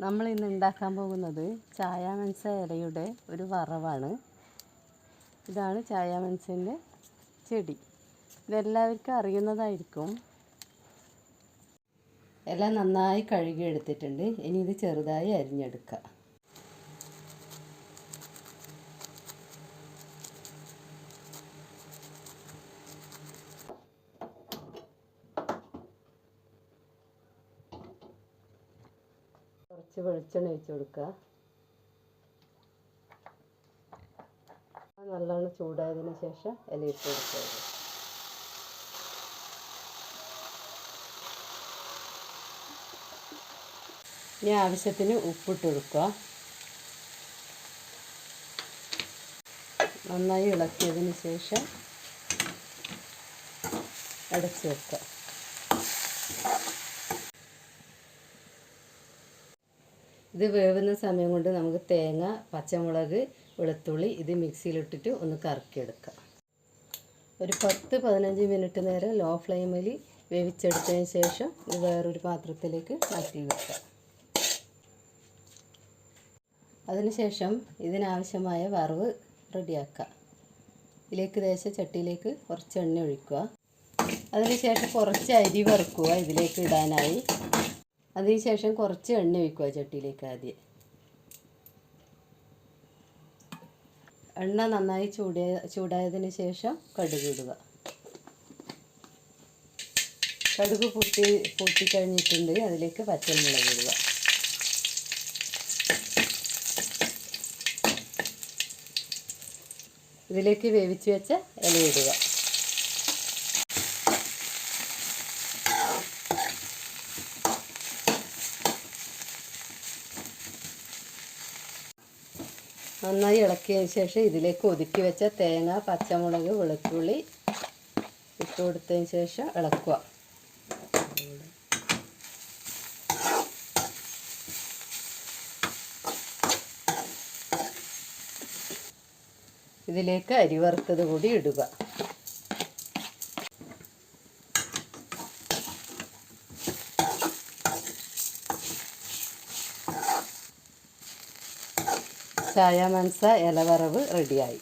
നമ്മൾ ഇന്ന് ഉണ്ടാക്കാൻ പോകുന്നത് ചായാമൻസ ഇലയുടെ ഒരു വറവാണ്. ഇതാണ് ചായാമൻസിന്റെ ചെടി. ഇതെല്ലാവർക്കും അറിയുന്നതായിരിക്കും. എല്ലാം നന്നായി കഴുകി എടുത്തിട്ടുണ്ട് ഇനി ഇത് ചെറുതായി അരിഞ്ഞെടുക്കുക കുറച്ച് വെളിച്ചെണ്ണ ഒഴിച്ച് കൊടുക്കുക. നല്ലോണം ചൂടായതിന് ശേഷം ഇല ഇട്ട് കൊടുക്കുക. ഇനി ആവശ്യത്തിന് ഉപ്പിട്ട് കൊടുക്കുക. നന്നായി ഇളക്കിയതിന് ശേഷം അടച്ചു വെക്കുക. ഇത് വേവുന്ന സമയം കൊണ്ട് നമുക്ക് തേങ്ങ പച്ചമുളക് വെളുത്തുള്ളി ഇത് മിക്സിയിലിട്ടിട്ട് ഒന്ന് കറക്കിയെടുക്കാം. ഒരു പത്ത് പതിനഞ്ച് മിനിറ്റ് നേരം ലോ ഫ്ലെയിമിൽ വേവിച്ചെടുത്തതിന് ശേഷം ഇത് വേറൊരു പാത്രത്തിലേക്ക് മാറ്റി വെക്കാം. അതിനുശേഷം ഇതിനാവശ്യമായ വറവ് റെഡിയാക്കാം. ഇതിലേക്ക് ദേശ ചട്ടിയിലേക്ക് കുറച്ച് എണ്ണ ഒഴിക്കുക. അതിനുശേഷം കുറച്ച് അരി വറുക്കുക ഇതിലേക്ക് ഇടാനായി. അതിനുശേഷം കുറച്ച് എണ്ണ ഒഴിക്കുക ചട്ടിയിലേക്ക് ആദ്യം. എണ്ണ നന്നായി ചൂടിയ ചൂടായതിന് ശേഷം കടുക് ഇടുക. കടുക് പൊട്ടി പൊട്ടിക്കഴിഞ്ഞിട്ടുണ്ട് അതിലേക്ക് പച്ചമുളക് ഇടുക. ഇതിലേക്ക് വേവിച്ച് വെച്ച ഇല ഇടുക. നന്നായി ഇളക്കിയതിന് ശേഷം ഇതിലേക്ക് ഒതുക്കി വെച്ച തേങ്ങ പച്ചമുളക് വെളുത്തുള്ളി ഇട്ട് കൊടുത്തതിന് ശേഷം ഇളക്കുക. ഇതിലേക്ക് അരി വറുത്തത് കൂടി ഇടുക. ചായ മനസ ഇലവറവ് റെഡിയായി.